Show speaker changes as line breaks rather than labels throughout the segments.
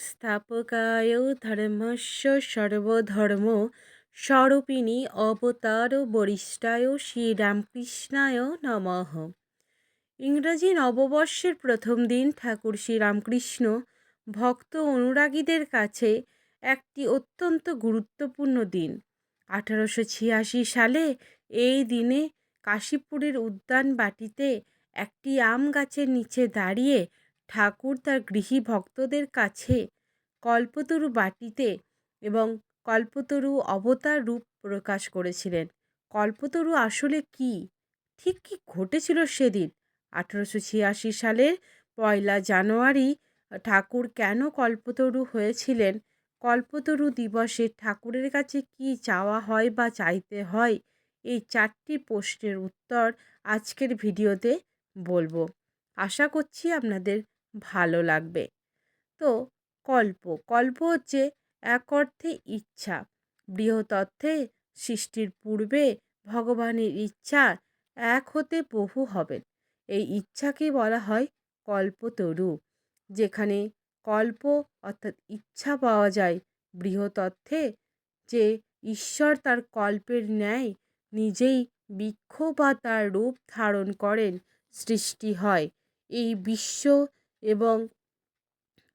স্থাপকায় ধর্মস্য সর্বধর্ম স্বরূপিণী অবতার বরিষ্ঠায় শ্রীরামকৃষ্ণায় নমঃ ইংরাজি নববর্ষের প্রথম দিন ঠাকুর শ্রীরামকৃষ্ণ ভক্ত অনুরাগীদের কাছে একটি অত্যন্ত গুরুত্বপূর্ণ দিন। আঠারোশো ছিয়াশি সালে এই দিনে কাশীপুরের উদ্যান বাটিতে একটি আম গাছের নিচে দাঁড়িয়ে ঠাকুর তার গৃহী ভক্তদের কাছে কল্পতরু বাটিতে এবং কল্পতরু অবতার রূপ প্রকাশ করেছিলেন। কল্পতরু আসলে কি? ঠিক কী ঘটেছিল সেদিন? আঠেরোশো ছিয়াশি সালের পয়লা জানুয়ারি ঠাকুর কেন কল্পতরু হয়েছিলেন? কল্পতরু দিবসে ঠাকুরের কাছে কি চাওয়া হয় বা চাইতে হয়? এই চারটি প্রশ্নের উত্তর আজকের ভিডিওতে বলব। আশা করছি আপনাদের ভালো লাগবে। তো কল্প কল্প হচ্ছে এক অর্থে ইচ্ছা। বৃহৎ অর্থে সৃষ্টির পূর্বে ভগবানের ইচ্ছা এক হতে বহু হবেন এই ইচ্ছাকে বলা হয় কল্পতরু। যেখানে কল্প অর্থাৎ ইচ্ছা পাওয়া যায় বৃহৎ অর্থে যে ঈশ্বর তার কল্পের ন্যায় নিজেই বৃক্ষ বা তার রূপ ধারণ করেন, সৃষ্টি হয়। এই বিশ্ব এবং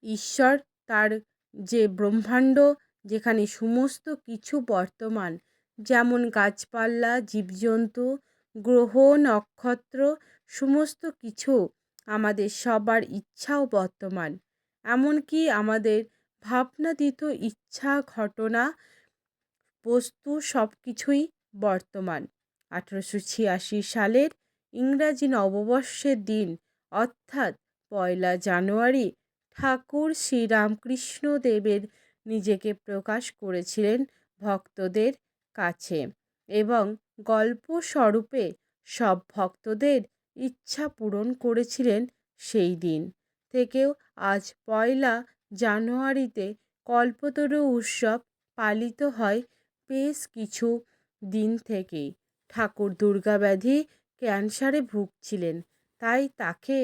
ঈশ্বর তার যে ব্রহ্মাণ্ড, যেখানে সমস্ত কিছু বর্তমান, যেমন গাছপালা, জীবজন্তু, গ্রহ, নক্ষত্র, সমস্ত কিছু আমাদের সবার ইচ্ছাও বর্তমান। এমনকি আমাদের ভাবনাতীত ইচ্ছা, ঘটনা, বস্তু সব কিছুই বর্তমান। আঠেরোশো ছিয়াশি সালের ইংরাজি নববর্ষের দিন, অর্থাৎ পয়লা জানুয়ারি ঠাকুর শ্রীরামকৃষ্ণ দেবের নিজেকে প্রকাশ করেছিলেন ভক্তদের কাছে এবং গল্প স্বরূপে সব ভক্তদের ইচ্ছা পূরণ করেছিলেন সেই দিন। থেকেও আজ পয়লা জানুয়ারিতে কল্পতরু উৎসব পালিত হয় বেশ কিছু দিন থেকেই। ঠাকুর দুর্গাব্যাধি ক্যান্সারে ভুগছিলেন, তাই তাকে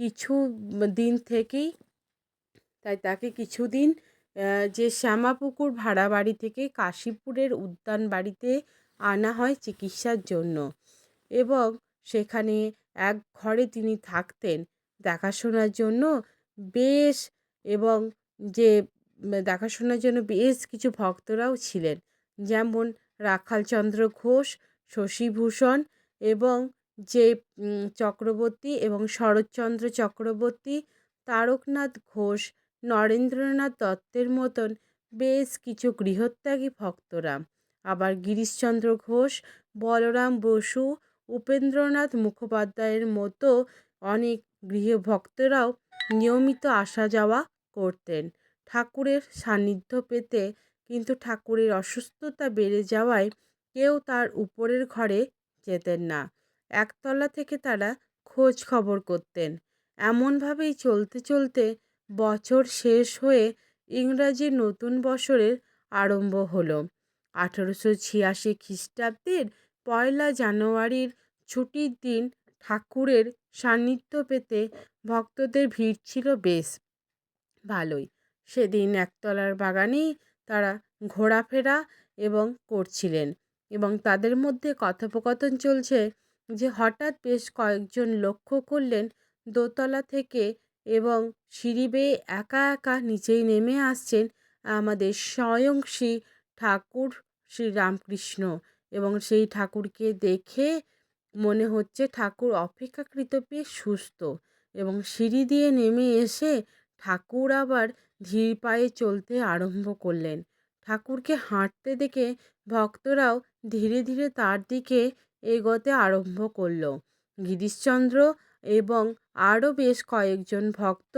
কিছু দিন থেকেই, তাই তাকে কিছুদিন যে শ্যামাপুকুর ভাড়া বাড়ি থেকে কাশীপুরের উদ্যান বাড়িতে আনা হয় চিকিৎসার জন্য এবং সেখানে এক ঘরে তিনি থাকতেন দেখাশোনার জন্য। বেশ এবং যে দেখাশোনার জন্য বেশ কিছু ভক্তরাও ছিলেন। যেমন রাখালচন্দ্র ঘোষ, শশীভূষণ এবং যে চক্রবর্তী এবং শরৎচন্দ্র চক্রবর্তী, তারকনাথ ঘোষ, নরেন্দ্রনাথ দত্তের মতন বেশ কিছু গৃহত্যাগী ভক্তরা। আবার গিরিশচন্দ্র ঘোষ, বলরাম বসু, উপেন্দ্রনাথ মুখোপাধ্যায়ের মতো অনেক গৃহভক্তরাও নিয়মিত আসা যাওয়া করতেন। ঠাকুরের সান্নিধ্য পেতে কিন্তু ঠাকুরের অসুস্থতা বেড়ে যাওয়ায় কেউ তার উপরের ঘরে যেতেন না। একতলা থেকে তারা খোঁজ খবর করতেন। এমনভাবেই চলতে চলতে বছর শেষ হয়ে ইংরাজি নতুন বছরের আরম্ভ হলো। আঠেরোশো ছিয়াশি খ্রিস্টাব্দের পয়লা জানুয়ারির ছুটির দিন ঠাকুরের সান্নিধ্য পেতে ভক্তদের ভিড় ছিল বেশ ভালোই। সেদিন একতলার বাগানেই তারা ঘোরাফেরা এবং করছিলেন এবং তাদের মধ্যে কথোপকথন চলছে যে হঠাৎ বেশ কয়েকজন লক্ষ্য করলেন দোতলা থেকে এবং সিঁড়ি বেয়ে একা একা নিচেই নেমে আসছেন আমাদের স্বয়ং শ্রী ঠাকুর শ্রী রামকৃষ্ণ। এবং সেই ঠাকুরকে দেখে মনে হচ্ছে ঠাকুর অপেক্ষাকৃত বেশ সুস্থ। এবং সিঁড়ি দিয়ে নেমে এসে ঠাকুর আবার ধীর পায়ে চলতে আরম্ভ করলেন। ঠাকুরকে হাঁটতে দেখে ভক্তরাও ধীরে ধীরে তার দিকে এগোতে আরম্ভ করল। গিরিশচন্দ্র এবং আরও বেশ কয়েকজন ভক্ত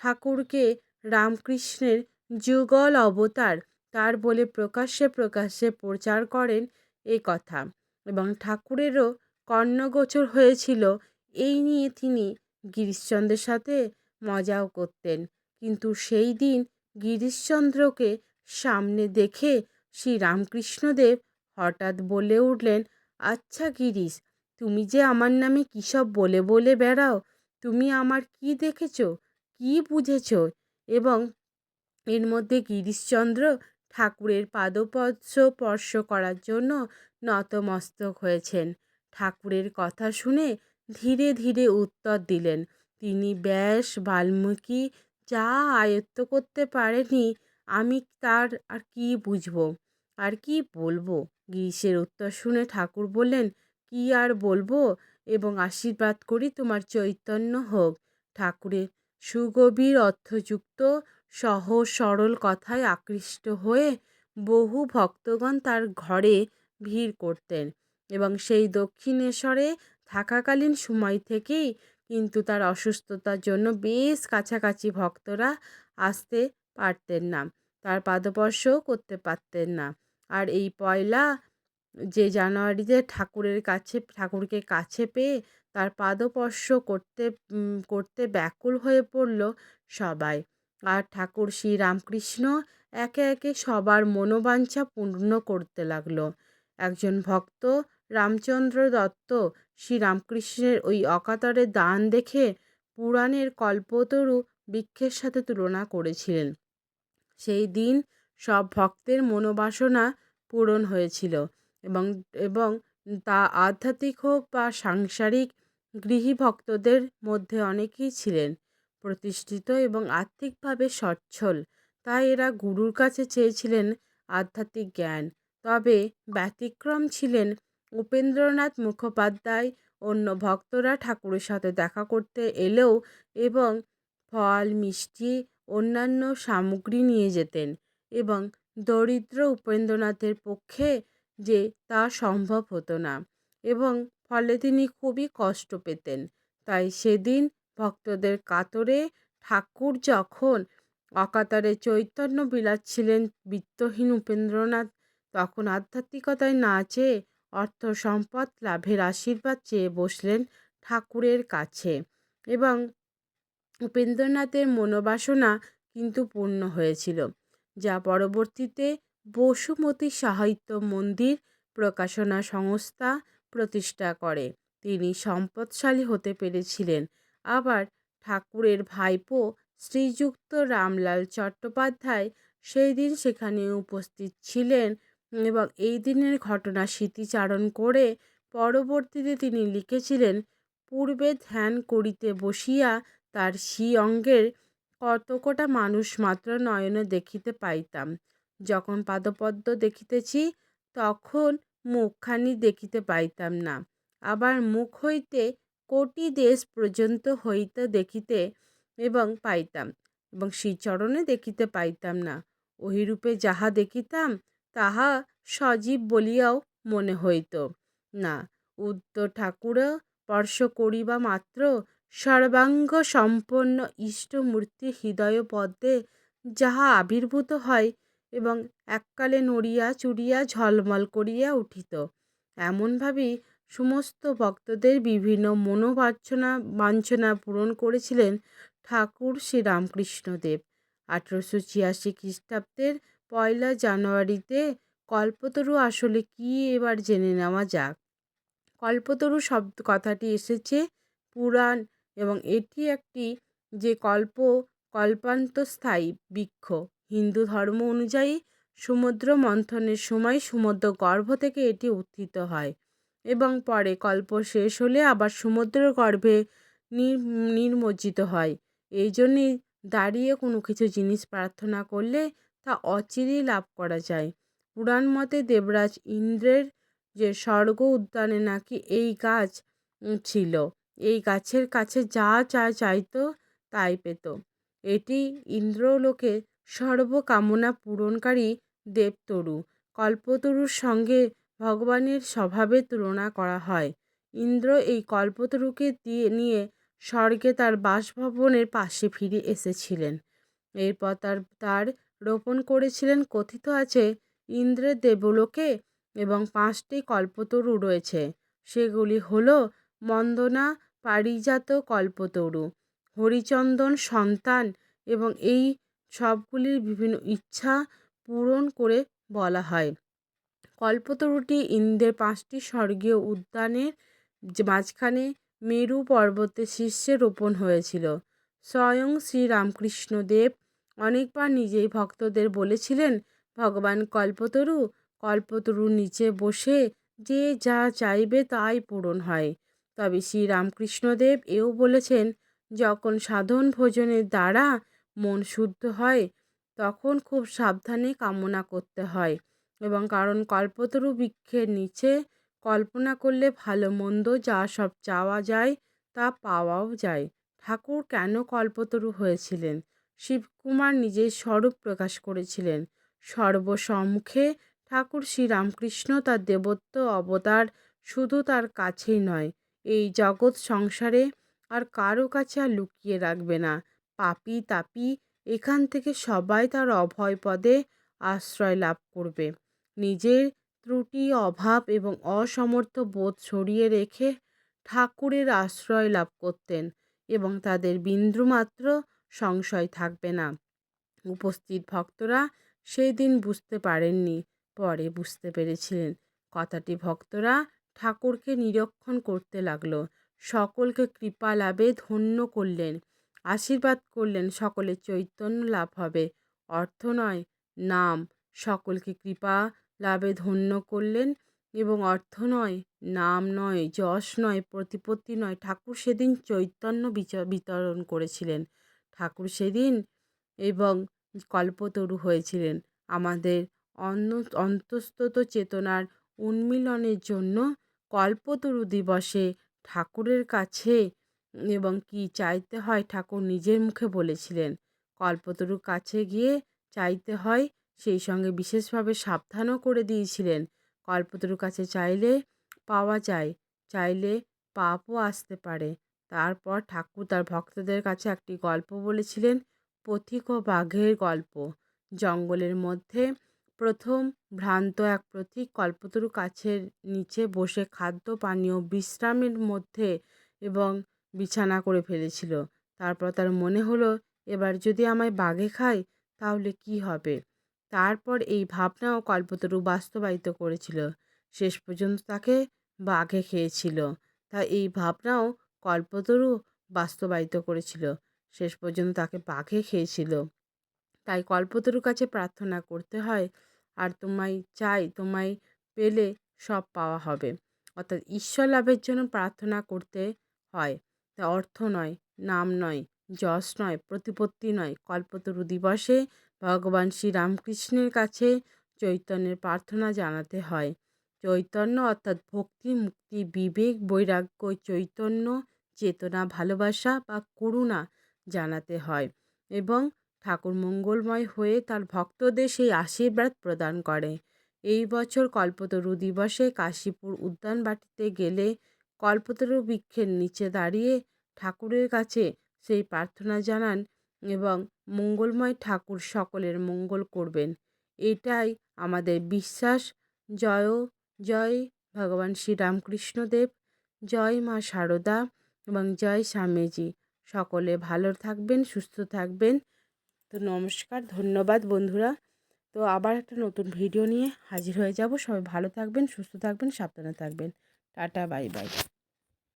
ঠাকুরকে রামকৃষ্ণের যুগল অবতার তার বলে প্রকাশ্যে প্রকাশ্যে প্রচার করেন এ কথা এবং ঠাকুরেরও কর্ণগোচর হয়েছিল। এই নিয়ে তিনি গিরিশচন্দ্রের সাথে মজাও করতেন। কিন্তু সেই দিন গিরিশচন্দ্রকে সামনে দেখে শ্রী রামকৃষ্ণদেব হঠাৎ বলে উঠলেন আচ্ছা গিরিশ, তুমি যে আমার নামে কী সব বলে বলে বেড়াও, তুমি আমার কি দেখেছ, কি বুঝেছ? এবং এর মধ্যে গিরিশচন্দ্র ঠাকুরের পাদপদ্ম স্পর্শ করার জন্য নতমস্তক হয়েছেন। ঠাকুরের কথা শুনে ধীরে ধীরে উত্তর দিলেন, তিনি ব্যাস বাল্মীকি, যা আয়ত্ত করতে পারেনি, আমি তার আর কি বুঝব, আর কি বলব? গিরিশের উত্তর শুনে ঠাকুর বললেন, কি আর বলব? এবং আশীর্বাদ করি তোমার চৈতন্য হোক। ঠাকুরের সুগভীর অর্থযুক্ত সহজ সরল কথায় আকৃষ্ট হয়ে বহু ভক্তগণ তার ঘরে ভিড় করতেন এবং সেই দক্ষিণেশ্বরে থাকাকালীন সময় থেকেই কিন্তু তার অসুস্থতার জন্য বেশ কাছাকাছি ভক্তরা আসতে পারতেন না, তার পাদস্পর্শও করতে পারতেন না। আর এই পয়লা যে জানুয়ারিতে ঠাকুরের কাছে, ঠাকুরকে কাছে পেয়ে তার পাদস্পর্শ করতে করতে ব্যাকুল হয়ে পড়ল সবাই। আর ঠাকুর শ্রী রামকৃষ্ণ একে একে সবার মনোবাঞ্ছা পূর্ণ করতে লাগল। একজন ভক্ত রামচন্দ্র দত্ত শ্রীরামকৃষ্ণের ওই অকাতরে দান দেখে পুরাণের কল্পতরু বৃক্ষের সাথে তুলনা করেছিলেন। সেই দিন সব ভক্তের মনোবাসনা পূরণ হয়েছিল এবং এবং তা আধ্যাত্মিক হোক বা সাংসারিক, গৃহী ভক্তদের মধ্যে অনেকেই ছিলেন প্রতিষ্ঠিত এবং আর্থিকভাবে সচ্ছল। তাই এরা গুরুর কাছে চেয়েছিলেন আধ্যাত্মিক জ্ঞান। তবে ব্যতিক্রম ছিলেন উপেন্দ্রনাথ মুখোপাধ্যায়। অন্য ভক্তরা ঠাকুরের সাথে দেখা করতে এলেও এবং ফল, মিষ্টি, অন্যান্য সামগ্রী নিয়ে যেতেন। এবং দরিদ্র উপেন্দ্রনাথের পক্ষে যে তা সম্ভব হতো না এবং ফলে তিনি খুবই কষ্ট পেতেন। তাই সেদিন ভক্তদের কাতরে ঠাকুর যখন অকাতরে চৈতন্য বিলাচ্ছিলেন বিত্তহীন উপেন্দ্রনাথ, তখন আধ্যাত্মিকতায় না চেয়ে অর্থ সম্পদ লাভের আশীর্বাদ চেয়ে বসলেন ঠাকুরের কাছে এবং উপেন্দ্রনাথের মনোবাসনা কিন্তু পূর্ণ হয়েছিল। যা পরবর্তীতে বসুমতী সাহিত্য মন্দির প্রকাশনা সংস্থা প্রতিষ্ঠা করে। তিনি সম্পদশালী হতে পেরেছিলেন। আবার ঠাকুরের ভাইপো শ্রীযুক্ত রামলাল চট্টোপাধ্যায় সেই দিন সেখানে উপস্থিত ছিলেন এবং এই দিনের ঘটনা স্মৃতিচারণ করে পরবর্তীতে তিনি লিখেছিলেন, পূর্বে ধ্যান করিতে বসিয়া তার সি অঙ্গের কতকটা মানুষ মাত্র নয়নে দেখিতে পাইতাম। যখন পাদপদ্ম দেখিতেছি, তখন মুখখানি দেখিতে পাইতাম না। আবার মুখ হইতে কোটি দেশ পর্যন্ত হইতে দেখিতে এবং পাইতাম এবং শ্রীচরণে দেখিতে পাইতাম না। ওহিরূপে যাহা দেখিতাম, তাহা সজীব বলিয়াও মনে হইত। না উত্তর ঠাকুরও স্পর্শ করিবা মাত্র সর্বাঙ্গ সম্পন্ন ইষ্টমূর্তি হৃদয় পদ্মে যাহা আবির্ভূত হয় এবং এককালে নড়িয়া চুড়িয়া ঝলমল করিয়া উঠিত। এমনভাবেই সমস্ত ভক্তদের বিভিন্ন মনোবাঞ্ছনা বাঞ্ছনা পূরণ করেছিলেন ঠাকুর শ্রী রামকৃষ্ণদেব আঠেরোশো ছিয়াশি খ্রিস্টাব্দের পয়লা জানুয়ারিতে কল্পতরু আসলে কী এবার জেনে নেওয়া যাক। কল্পতরু শব্দ কথাটি এসেছে পুরাণ এবং এটি একটি যে কল্প, কল্পান্তস্থায়ী বৃক্ষ। হিন্দু ধর্ম অনুযায়ী সমুদ্র মন্থনের সময় সমুদ্র গর্ভ থেকে এটি উত্থিত হয় এবং পরে কল্প শেষ হলে আবার সমুদ্র গর্ভে নির্মজ্জিত হয়। এই জন্যে দাঁড়িয়ে কোনো কিছু জিনিস প্রার্থনা করলে তা অচিরেই লাভ করা যায়। পুরাণ মতে দেবরাজ ইন্দ্রের যে স্বর্গ উদ্যানে নাকি এই গাছ ছিল। এই গাছের কাছে যা চা চাইতো তাই পেত। এটি ইন্দ্রলোকে সর্বকামনা পূরণকারী দেবতরু। কল্পতরুর সঙ্গে ভগবানের স্বভাবে তুলনা করা হয়। ইন্দ্র এই কল্পতরুকে দিয়ে নিয়ে স্বর্গে তার বাসভবনের পাশে ফিরে এসেছিলেন। এরপর তার তার রোপণ করেছিলেন কথিত আছে ইন্দ্রের দেবলোকে এবং পাঁচটি কল্পতরু রয়েছে। সেগুলি হলো মন্দনা পারিজাত কল্পতরু, হরিচন্দন সন্তান এবং এই সবগুলির বিভিন্ন ইচ্ছা পূরণ করে বলা হয়। কল্পতরুটি ইন্দ্রের পাঁচটি স্বর্গীয় উদ্যানের মাঝখানে মেরু পর্বতের শীর্ষে রোপণ হয়েছিল। স্বয়ং শ্রীরামকৃষ্ণদেব অনেকবার নিজেই ভক্তদের বলেছিলেন, ভগবান কল্পতরু, কল্পতরুর নিচে বসে যে যা চাইবে তাই পূরণ হয়। তবে শ্রী রামকৃষ্ণদেব এও বলেছেন, যখন সাধন ভোজনের দ্বারা মন শুদ্ধ হয়, তখন খুব সাবধানে কামনা করতে হয় এবং কারণ কল্পতরু বৃক্ষের নিচে কল্পনা করলে ভালো মন্দ যা সব চাওয়া যায় তা পাওয়াও যায়। ঠাকুর কেন কল্পতরু হয়েছিলেন? শিবকুমার নিজের স্বরূপ প্রকাশ করেছিলেন। সর্বসম্মুখে ঠাকুর শ্রীরামকৃষ্ণ তার দেবত্ব অবতার শুধু তার কাছেই নয় এই জগৎ সংসারে আর কারও কাছে আর লুকিয়ে রাখবে না। পাপি তাপি, এখান থেকে সবাই তার অভয় পদে আশ্রয় লাভ করবে। নিজের ত্রুটি, অভাব এবং অসমর্থ বোধ সরিয়ে রেখে ঠাকুরের আশ্রয় লাভ করতেন এবং তাদের বিন্দুমাত্র সংশয় থাকবে না। উপস্থিত ভক্তরা সেই দিন বুঝতে পারেননি, পরে বুঝতে পেরেছিলেন। কথাটি ভক্তরা ঠাকুরকে নিরীক্ষণ করতে লাগল। সকলকে কৃপা লাভে ধন্য করলেন, আশীর্বাদ করলেন সকলে, চৈতন্য লাভ হবে। অর্থ নয়, নাম, সকলকে কৃপা লাভে ধন্য করলেন এবং অর্থ নয়, নাম নয়, যশ নয়, প্রতিপত্তি নয়, ঠাকুর সেদিন চৈতন্য বিতরণ করেছিলেন। ঠাকুর সেদিন এবং কল্পতরু হয়েছিলেন। আমাদের অন্য অন্তস্তত চেতনার উন্মিলনের জন্য কল্পতরু দিবসে ঠাকুরের কাছে এবং কি চাইতে হয় ঠাকুর নিজের মুখে বলেছিলেন। কল্পতরুর কাছে গিয়ে চাইতে হয় সেই সঙ্গে বিশেষভাবে সাবধানও করে দিয়েছিলেন। কল্পতরুর কাছে চাইলে পাওয়া যায়, চাইলে পাপও আসতে পারে। তারপর ঠাকুর তার ভক্তদের কাছে একটি গল্প বলেছিলেন, পথিক ও বাঘের গল্প। জঙ্গলের মধ্যে প্রথম ভ্রান্ত এক প্রতীক কল্পতরু কাছের নিচে বসে খাদ্য, পানীয়, বিশ্রামের মধ্যে এবং বিছানা করে ফেলেছিল। তারপর তার মনে হলো, এবার যদি আমায় বাঘে খায়, তাহলে কি হবে? তারপর এই ভাবনাও কল্পতরু বাস্তবায়িত করেছিল। শেষ পর্যন্ত তাকে বাঘে খেয়েছিল। তা এই ভাবনাও কল্পতরু বাস্তবায়িত করেছিল। শেষ পর্যন্ত তাকে বাঘে খেয়েছিল। তাই কল্পতরুর কাছে প্রার্থনা করতে হয়। আর তোমায় চাই, তোমায় পেলে সব পাওয়া হবে। অর্থাৎ ঈশ্বর লাভের জন্য প্রার্থনা করতে হয়। তা অর্থ নয়, নাম নয়, যশ নয়, প্রতিপত্তি নয়। কল্পতরু দিবসে ভগবান শ্রীরামকৃষ্ণের কাছে চৈতন্যের প্রার্থনা জানাতে হয়। চৈতন্য অর্থাৎ ভক্তি, মুক্তি, বিবেক, বৈরাগ্য, চৈতন্য, চেতনা, ভালোবাসা বা করুণা জানাতে হয়। এবং ঠাকুর মঙ্গলময় হয়ে তার ভক্তদের সেই আশীর্বাদ প্রদান করে। এই বছর কল্পতরু দিবসে কাশীপুর উদ্যানবাটিতে গেলে কল্পতরু বৃক্ষের নিচে দাঁড়িয়ে ঠাকুরের কাছে সেই প্রার্থনা জানান এবং মঙ্গলময় ঠাকুর সকলের মঙ্গল করবেন। এটাই আমাদের বিশ্বাস। জয় জয় ভগবান শ্রীরামকৃষ্ণদেব। জয় মা শারদা এবং জয় স্বামীজি। সকলে ভালো থাকবেন, সুস্থ থাকবেন। তো নমস্কার, ধন্যবাদ বন্ধুরা। তো আবার একটা নতুন ভিডিও নিয়ে হাজির হয়ে যাব। সবাই ভালো থাকবেন, সুস্থ থাকবেন, সাবধানে থাকবেন। Tata, bye bye.